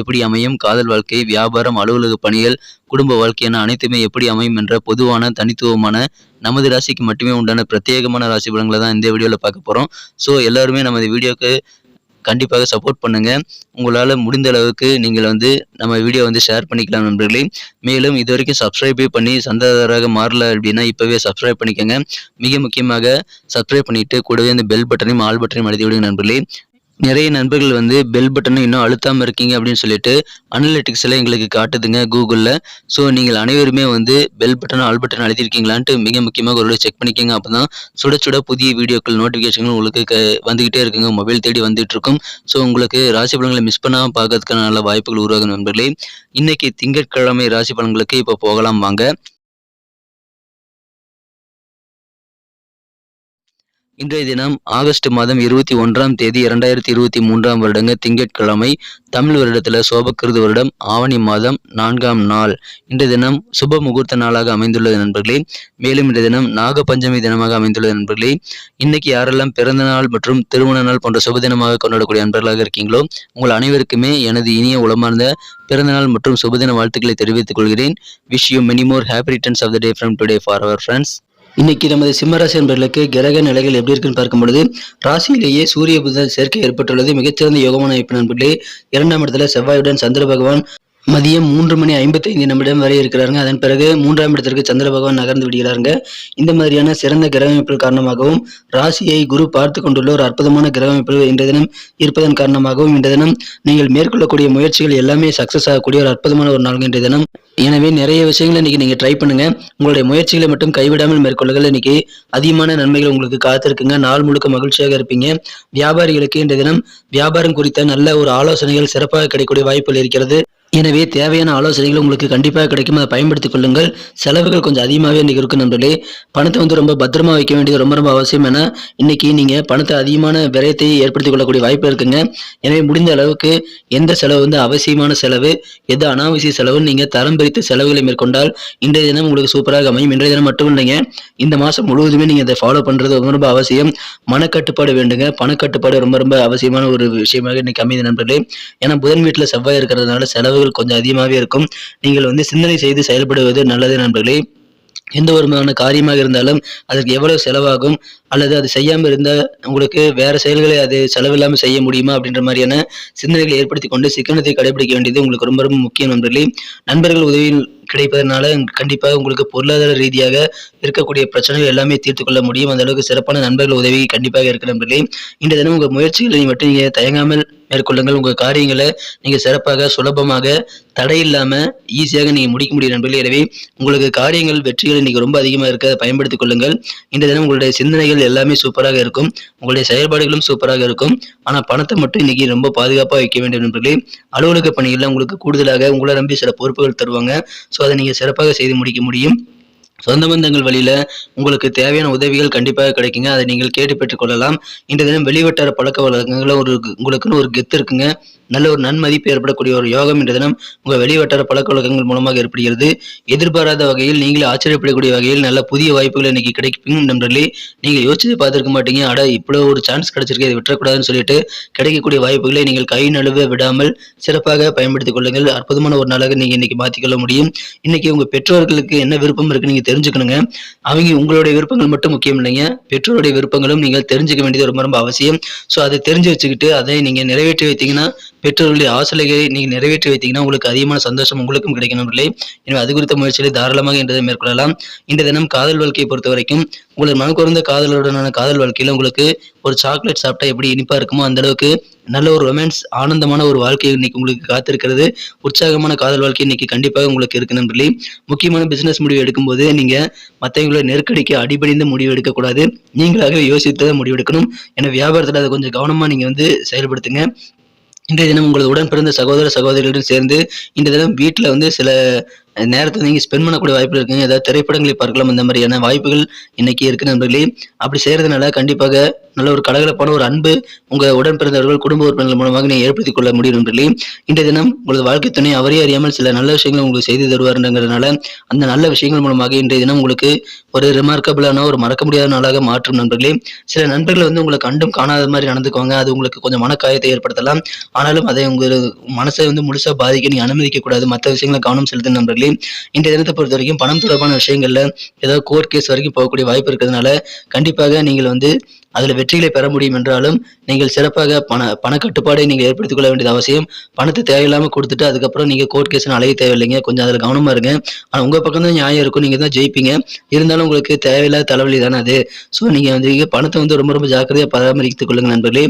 எப்படி அமையும்? காதல் வாழ்க்கை வியாபாரம் அலுவலக பணிகள் குடும்ப வாழ்க்கை என அனைத்துமே எப்படி அமையும் என்ற பொதுவான தனித்துவமான நமது ராசிக்கு மட்டுமே உண்டான பிரத்யேகமான ராசி பலன்களை தான் இந்த வீடியோவில் பார்க்க போகிறோம் ஸோ எல்லாருமே நமது வீடியோக்கு கண்டிப்பாக சப்போர்ட் பண்ணுங்க. உங்களால் முடிந்த அளவுக்கு நீங்கள் வந்து நம்ம வீடியோ வந்து ஷேர் பண்ணிக்கலாம் நண்பர்களே. மேலும் இது வரைக்கும் சப்ஸ்கிரைபே பண்ணி சந்தாதாரராக மாறல அப்படின்னா இப்போவே சப்ஸ்கிரைப் பண்ணிக்கோங்க. மிக முக்கியமாக சப்ஸ்கிரைப் பண்ணிட்டு கூடவே இந்த பெல் பட்டனையும் ஆல் பட்டனையும் அழுத்தி விடுங்க நண்பர்களே. நிறைய நண்பர்கள் வந்து பெல் பட்டனை இன்னும் அழுத்தாமல் இருக்கீங்க அப்படின்னு சொல்லிட்டு அனலிட்டிக்ஸில் எங்களுக்கு காட்டுதுங்க கூகுளில். ஸோ நீங்கள் அனைவருமே வந்து பெல் பட்டனை ஆல் பட்டன் அழுத்திருக்கீங்களான்ட்டு மிக முக்கியமாக ஒரு செக் பண்ணிக்கோங்க. அப்போ தான் சுட சுட புதிய வீடியோக்கள் நோட்டிஃபிகேஷன்கள் உங்களுக்கு க வந்துக்கிட்டே இருக்குங்க. மொபைல் தேடி வந்துட்டு இருக்கும் ஸோ உங்களுக்கு ராசி பலன்களை மிஸ் பண்ணாமல் பார்க்கறதுக்கான நல்ல வாய்ப்புகள் உருவாகும் நண்பர்களே. இன்றைக்கி திங்கட்கிழமை ராசி பலன்களுக்கு இப்போ போகலாம் வாங்க. இன்றைய தினம் ஆகஸ்ட் மாதம் இருபத்தி ஒன்றாம் தேதி இரண்டாயிரத்தி இருபத்தி மூன்றாம் வருடங்க திங்கட்கிழமை தமிழ் வருடத்தில் சோபக்கிருது வருடம் ஆவணி மாதம் நான்காம் நாள். இன்றைய தினம் சுப முகூர்த்த நாளாக அமைந்துள்ளது நண்பர்களே. மேலும் இன்றைய தினம் நாக பஞ்சமி தினமாக அமைந்துள்ளது நண்பர்களே. இன்னைக்கு யாரெல்லாம் பிறந்த நாள் மற்றும் திருமண நாள் போன்ற சுப தினமாக கொண்டாடக்கூடிய நண்பர்களாக இருக்கீங்களோ உங்கள் அனைவருக்குமே எனது இனிய உளமார்ந்த பிறந்தநாள் மற்றும் சுபதின வாழ்த்துக்களை தெரிவித்துக் கொள்கிறேன். Wish you many more happy returns of the day from today for our friends இன்னைக்கு நமது சிம்மராசி என்பர்களுக்கு கிரக நிலைகள் எப்படி இருக்குன்னு பார்க்கும் பொழுது ராசியிலேயே சூரிய புதன் சேர்க்கை ஏற்பட்டுள்ளது. மிகச்சிறந்த யோகமான அமைப்பு நண்பர்களே. இரண்டாம் இடத்துல செவ்வாயுடன் சந்திர பகவான் மதியம் மூன்று மணி ஐம்பத்தைந்து நிமிடம் வரை இருக்கிறாருங்க. அதன் பிறகு மூன்றாம் இடத்திற்கு சந்திர பகவான் நகர்ந்து விடுகிறாருங்க. இந்த மாதிரியான சிறந்த கிரகமைப்புகள் காரணமாகவும் ராசியை குரு பார்த்து கொண்டுள்ள ஒரு அற்புதமான கிரகமைப்புகள் இன்றைய தினம் இருப்பதன் காரணமாகவும் இன்றைய தினம் நீங்கள் மேற்கொள்ளக்கூடிய முயற்சிகள் எல்லாமே சக்சஸ் ஆகக்கூடிய ஒரு அற்புதமான ஒரு நாள் இன்றைய தினம். எனவே நிறைய விஷயங்களை இன்னைக்கு நீங்க ட்ரை பண்ணுங்க. உங்களுடைய முயற்சிகளை மட்டும் கைவிடாமல் மேற்கொள்ளுங்கள். இன்னைக்கு அதிகமான நன்மைகள் உங்களுக்கு காத்திருக்குங்க. நாள் முழுக்க மகிழ்ச்சியாக இருப்பீங்க. வியாபாரிகளுக்கு இன்றைய தினம் வியாபாரம் குறித்த நல்ல ஒரு ஆலோசனைகள் சிறப்பாக கிடைக்கக்கூடிய வாய்ப்புகள் இருக்கிறது. எனவே தேவையான ஆலோசனைகள் உங்களுக்கு கண்டிப்பாக கிடைக்கும். அதை பயன்படுத்திக் கொள்ளுங்கள். செலவுகள் கொஞ்சம் அதிகமாகவே இன்னைக்கு இருக்கும் நண்பர்களே. பணத்தை வந்து ரொம்ப பத்திரமா வைக்க வேண்டியது ரொம்ப ரொம்ப அவசியம். என இன்னைக்கு நீங்கள் பணத்தை அதிகமான விரயத்தை ஏற்படுத்திக் கொள்ளக்கூடிய வாய்ப்பு இருக்குங்க. எனவே முடிந்த அளவுக்கு எந்த செலவு வந்து அவசியமான செலவு எது அனாவசிய செலவு நீங்கள் தரம் பிரித்து செலவுகளை மேற்கொண்டால் இன்றைய தினம் உங்களுக்கு சூப்பராக அமையும். இன்றைய தினம் மட்டும் இல்லைங்க இந்த மாதம் முழுவதுமே நீங்கள் இதை ஃபாலோ பண்ணுறது ரொம்ப ரொம்ப அவசியம். மனக்கட்டுப்பாடு வேண்டுங்க. பணக்கட்டுப்பாடு ரொம்ப ரொம்ப அவசியமான ஒரு விஷயமாக இன்னைக்கு அமைதி நண்பர்களே. ஏன்னா புதன் வீட்டில் செவ்வாய் இருக்கிறதுனால செலவுகள் கொஞ்சம் அதிகமாகவே இருக்கும். நீங்கள் வந்து சிந்தனை செய்து செயல்படுவது நல்லது நண்பர்களே. எந்த ஒரு காரியமாக இருந்தாலும் அதற்கு எவ்வளவு செலவாகும் அல்லது அது செய்யாமல் இருந்தால் உங்களுக்கு வேற செயல்களை அது செலவில்லாமல் செய்ய முடியுமா அப்படின்ற மாதிரியான சிந்தனைகளை ஏற்படுத்தி கொண்டு சிக்கனத்தை கடைபிடிக்க வேண்டியது உங்களுக்கு ரொம்ப ரொம்ப முக்கியம் நண்பர்களே. நண்பர்கள் உதவியில் கிடைப்பதனால கண்டிப்பாக உங்களுக்கு பொருளாதார ரீதியாக இருக்கக்கூடிய பிரச்சனைகள் எல்லாமே தீர்த்து கொள்ள முடியும். அந்த அளவுக்கு சிறப்பான நண்பர்கள் உதவி கண்டிப்பாக இருக்கிற நண்பர்களே. இந்த தினம் உங்கள் முயற்சிகளை மட்டும் நீங்கள் தயங்காமல் மேற்கொள்ளுங்கள். உங்கள் காரியங்களை நீங்கள் சிறப்பாக சுலபமாக தடை இல்லாமல் ஈஸியாக நீங்கள் முடிக்க முடியும் நண்பர்களே. எனவே உங்களுக்கு காரியங்கள் வெற்றிகள் இன்றைக்கி ரொம்ப அதிகமாக இருக்க பயன்படுத்திக் கொள்ளுங்கள். இந்த தினம் உங்களுடைய சிந்தனைகள் எல்லாமே சூப்பராக இருக்கும். உங்களுடைய செயல்பாடுகளும் சூப்பராக இருக்கும். ஆனால் பணத்தை மட்டும் இன்றைக்கி ரொம்ப பாதுகாப்பாக வைக்க வேண்டும் நண்பர்களே. அலுவலக பணிகளில் உங்களுக்கு கூடுதலாக உங்களை நம்பி சில பொறுப்புகள் தருவாங்க. ஸோ அதை நீங்கள் சிறப்பாக செய்து முடிக்க முடியும். சொந்த பந்தங்கள் வழியில உங்களுக்கு தேவையான உதவிகள் கண்டிப்பாக கிடைக்குங்க. அதை நீங்கள் கேட்டு பெற்றுக்கொள்ளலாம் இன்றைய தினம் வெளிவட்டார பழக்க வழக்கங்களில் ஒரு உங்களுக்குன்னு ஒரு கெத்து இருக்குங்க. நல்ல ஒரு நன்மதிப்பு ஏற்படக்கூடிய ஒரு யோகம் என்ற தினம் உங்கள் வெளிவட்டார பழக்க வழக்கங்கள் மூலமாக ஏற்படுகிறது. எதிர்பாராத வகையில் நீங்களே ஆச்சரியப்படக்கூடிய வகையில் நல்ல புதிய வாய்ப்புகள் இன்னைக்கு கிடைக்கும். நண்பர்களே நீங்கள் யோசிச்சு பார்த்துருக்க மாட்டீங்க. அட இவ்வளோ ஒரு சான்ஸ் கிடைச்சிருக்கு இதை விட்டுறக்கூடாதுன்னு சொல்லிட்டு கிடைக்கக்கூடிய வாய்ப்புகளை நீங்கள் கை நழுவ விடாமல் சிறப்பாக பயன்படுத்திக் கொள்ளுங்கள். அற்புதமான ஒரு நாளாக நீங்கள் இன்னைக்கு மாற்றிக்கொள்ள முடியும். இன்னைக்கு உங்கள் பெற்றோர்களுக்கு என்ன விருப்பம் இருக்கு நீங்கள் தெரிஞ்சுக்கணுங்க. அவங்க உங்களுடைய விருப்பங்கள் மட்டும் முக்கியம் இல்லைங்க. பெற்றோருடைய விருப்பங்களும் நீங்கள் தெரிஞ்சுக்க வேண்டியது ரொம்ப ரொம்ப அவசியம். ஸோ அதை தெரிஞ்சு வச்சுக்கிட்டு அதை நீங்கள் நிறைவேற்றி வைத்தீங்கன்னா பெற்றோர்களுடைய ஆசைகளை நீங்கள் நிறைவேற்றி வைத்தீங்கன்னா உங்களுக்கு அதிகமான சந்தோஷம் உங்களுக்கும் கிடைக்கும் நண்பர்களே. எனவே அது குறித்த முயற்சிகளை தாராளமாக இன்றைய மேற்கொள்ளலாம். இந்த தினம் காதல் வாழ்க்கையை பொறுத்த வரைக்கும் உங்களுக்கு மனக்குறந்த காதலுடனான காதல் வாழ்க்கையில் உங்களுக்கு ஒரு சாக்லேட் சாப்பிட்டா எப்படி இனிப்பாக இருக்குமோ அந்த அளவுக்கு நல்ல ஒரு ரொமான்ஸ் ஆனந்தமான ஒரு வாழ்க்கை இன்னைக்கு உங்களுக்கு காத்திருக்கிறது. உற்சாகமான காதல் வாழ்க்கை இன்னைக்கு கண்டிப்பாக உங்களுக்கு இருக்கு நண்பர்களே. முக்கியமான பிசினஸ் முடிவு எடுக்கும்போது நீங்க மற்றவங்களோட நெருக்கடிக்கு அடிபணிந்து முடிவு எடுக்கக்கூடாது. நீங்களாகவே யோசித்து தான் முடிவு எடுக்கணும். ஏன்னா வியாபாரத்தில் அதை கொஞ்சம் கவனமா நீங்க வந்து செயல்படுத்துங்க. இன்றைய தினம் உங்களது உடன் பிறந்த சகோதர சகோதரிகளுடன் சேர்ந்து இன்றைய தினம் வீட்டில் வந்து சில நேரத்தை நீங்கள் ஸ்பெண்ட் பண்ணக்கூடிய வாய்ப்பு இருக்குங்க. ஏதாவது திரைப்படங்களை பார்க்கலாம். இந்த மாதிரியான வாய்ப்புகள் இன்னைக்கு இருக்கு நண்பர்களே. அப்படி செய்யறதுனால கண்டிப்பாக நல்ல ஒரு கலகலப்பான ஒரு அன்பு உங்க உடன் பிறந்தவர்கள் குடும்ப உறுப்பினர்கள் மூலமாக நீங்கள் ஏற்படுத்திக் கொள்ள முடியும் நண்பர்களே. இன்றைய தினம் உங்களது வாழ்க்கை துணை அவரே அறியாமல் சில நல்ல விஷயங்களை உங்களுக்கு செய்து தருவாருங்கிறதுனால அந்த நல்ல விஷயங்கள் மூலமாக இன்றைய தினம் உங்களுக்கு ஒரு ரிமார்க்கபிளான ஒரு மறக்க முடியாத நாளாக மாற்றும் நண்பர்களே. சில நண்பர்கள் வந்து உங்களை கண்டும் காணாத மாதிரி நடந்துக்குவாங்க. அது உங்களுக்கு கொஞ்சம் மனக்காயத்தை ஏற்படுத்தலாம். ஆனாலும் அதை உங்கள் மனசை வந்து முழுசா பாதிக்க நீ அனுமதிக்க கூடாது. மற்ற விஷயங்களை கவனம் செலுத்து நண்பர்களே. இன்றைய தினத்தை பொறுத்த வரைக்கும் பணம் தொடர்பான விஷயங்கள்ல ஏதாவது கோர்ட் கேஸ் வரைக்கும் போகக்கூடிய வாய்ப்பு இருக்கிறதுனால கண்டிப்பாக நீங்கள் வந்து அதில் வெற்றிகளை பெற முடியும் என்றாலும் நீங்கள் சிறப்பாக பண பண கட்டுப்பாடை நீங்கள் ஏற்படுத்திக் கொள்ள வேண்டியது அவசியம். பணத்தை தேவையில்லாமல் கொடுத்துட்டு அதுக்கப்புறம் நீங்கள் கோர்ட் கேஸ்னு அலைய தேவையில்லைங்க. கொஞ்சம் அதில் கவனமாக இருங்க. ஆனால் உங்கள் பக்கம் தான் நியாயம் இருக்கும். நீங்கள் தான் ஜெயிப்பீங்க. இருந்தாலும் உங்களுக்கு தேவையில்லாத தலைவலி தானே அது. ஸோ நீங்கள் வந்து பணத்தை வந்து ரொம்ப ரொம்ப ஜாக்கிரதையாக பராமரித்துக் கொள்ளுங்கள் நண்பர்களே.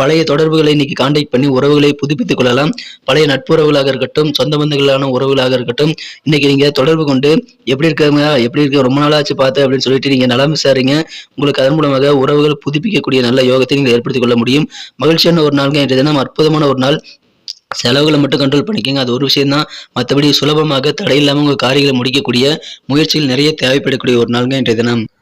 பழைய தொடர்புகளை இன்னைக்கு காண்டாக்ட் பண்ணி உறவுகளை புதுப்பித்துக் கொள்ளலாம். பழைய நட்புறவுகளாக இருக்கட்டும் சொந்த பந்தங்களான உறவுகளாக இருக்கட்டும் இன்னைக்கு நீங்க தொடர்பு கொண்டு எப்படி இருக்காங்க எப்படி இருக்க ரொம்ப நாளாச்சு பார்த்து அப்படின்னு சொல்லிட்டு நீங்க நலம் விசாரிங்க. உங்களுக்கு அதன் மூலமாக உறவுகள் புதுப்பிக்கக்கூடிய நல்ல யோகத்தை நீங்கள் ஏற்படுத்திக் கொள்ள முடியும். மகிழ்ச்சியான ஒரு நாளுங்க இன்றைய தினம். அற்புதமான ஒரு நாள். செலவுகளை மட்டும் கண்ட்ரோல் பண்ணிக்கோங்க. அது ஒரு விஷயம்தான் மற்றபடி சுலபமாக தடையில்லாமல் உங்கள் காரியங்களை முடிக்கக்கூடிய முயற்சிகள் நிறைய தேவைப்படக்கூடிய ஒரு நாளுங்க இன்றைய தினம்.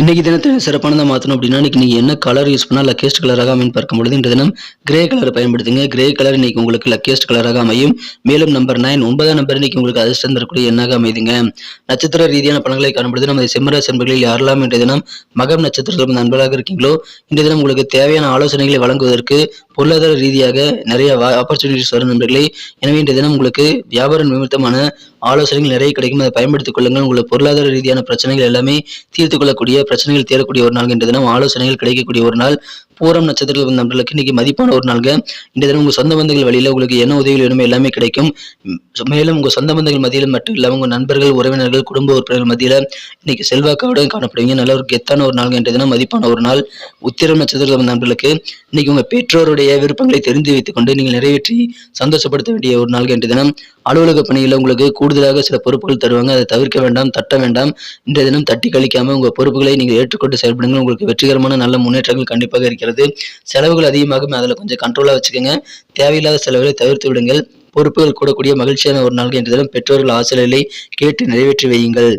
இன்னைக்கு தினத்தை சிறப்பானதாக மாற்றணும் அப்படின்னா இன்னைக்கு நீங்கள் என்ன கலர் யூஸ் பண்ணால் லக்கேஸ்ட் கலராக அமையும் பார்க்கும்பொழுது இந்த தினம் கிரே கலர் பயன்படுத்துங்க. கிரே கலர் இன்னைக்கு உங்களுக்கு லக்கேஸ்ட் கலராக அமையும். மேலும் நம்பர் நைன் ஒன்பதாம் நம்பர் இன்னைக்கு உங்களுக்கு அதிர்ஷ்டம் தரக்கூடிய எண்ணாக அமைதுங்க. நட்சத்திர ரீதியான பலன்களை காணும்பொழுது நமது சிம்மராசி நண்பர்களில் யாரெல்லாம் இன்றைய தினம் மகம் நட்சத்திரத்தில் நண்பராக இருக்கீங்களோ இன்றைய தினம் உங்களுக்கு தேவையான ஆலோசனைகளை வழங்குவதற்கு பொருளாதார ரீதியாக நிறைய ஆப்பர்ச்சுனிட்டிஸ் வரும் நண்பர்களே. எனவே இன்றைய தினம் உங்களுக்கு வியாபார நிமித்தமான ஆலோசனைகள் நிறைய கிடைக்கும். அதை பயன்படுத்திக் கொள்ளுங்கள். உங்களுக்கு பொருளாதார ரீதியான பிரச்சனைகள் எல்லாமே தீர்த்து கொள்ளக்கூடிய பிரச்சனைகள் தேடக்கூடிய ஒரு நாள் இன்றைய தினம். ஆலோசனைகள் கிடைக்கக்கூடிய ஒரு நாள். பூரம் நட்சத்திரத்தில் வந்த நண்பர்களுக்கு இன்னைக்கு மதிப்பான ஒரு நாள்ங்க. இந்த தினம் உங்க சொந்த பந்தங்கள் வழியில உங்களுக்கு என்ன உதவிகள் வேணுமோ எல்லாமே கிடைக்கும். மேலும் உங்க சொந்த பந்தங்கள் மத்தியில் மட்டும் இல்லாம உங்க நண்பர்கள் உறவினர்கள் குடும்ப உறுப்பினர்கள் மத்தியில இன்னைக்கு செல்வாக்கோட காணப்படுவீங்க. நல்ல ஒரு கெத்தான ஒரு நாள் இன்றைய தினம் மதிப்பான ஒரு நாள். உத்திரம் நட்சத்திரத்தில் வந்த நண்பர்களுக்கு இன்னைக்கு உங்க பெற்றோருடைய விருப்பங்களை தெரிந்து வைத்துக் கொண்டு நீங்கள் நிறைவேற்றி சந்தோஷப்படுத்த வேண்டிய ஒரு நாள் இன்றைய தினம். அலுவலக பணியில் உங்களுக்கு கூடுதலாக சில பொறுப்புகள் தருவாங்க. அதை தவிர்க்க வேண்டாம் தட்ட வேண்டாம். இன்றைய தினம் தட்டி கழிக்காம உங்க பொறுப்புகளை நீங்கள் ஏற்றுக்கொண்டு செயல்படுங்கள். உங்களுக்கு வெற்றிகரமான நல்ல முன்னேற்றங்கள் கண்டிப்பாக இருக்கிறது செலவுகள் அதிகமாகும். அதில் கொஞ்சம் கண்ட்ரோலாக வச்சுக்கோங்க. தேவையில்லாத செலவுகளை தவிர்த்து விடுங்கள். பொறுப்புகள் கூடக்கூடிய மகிழ்ச்சியான ஒரு நாள் என்ற பெற்றோர்கள் ஆசிரியர்களை கேட்டு நிறைவேற்றி வையுங்கள்.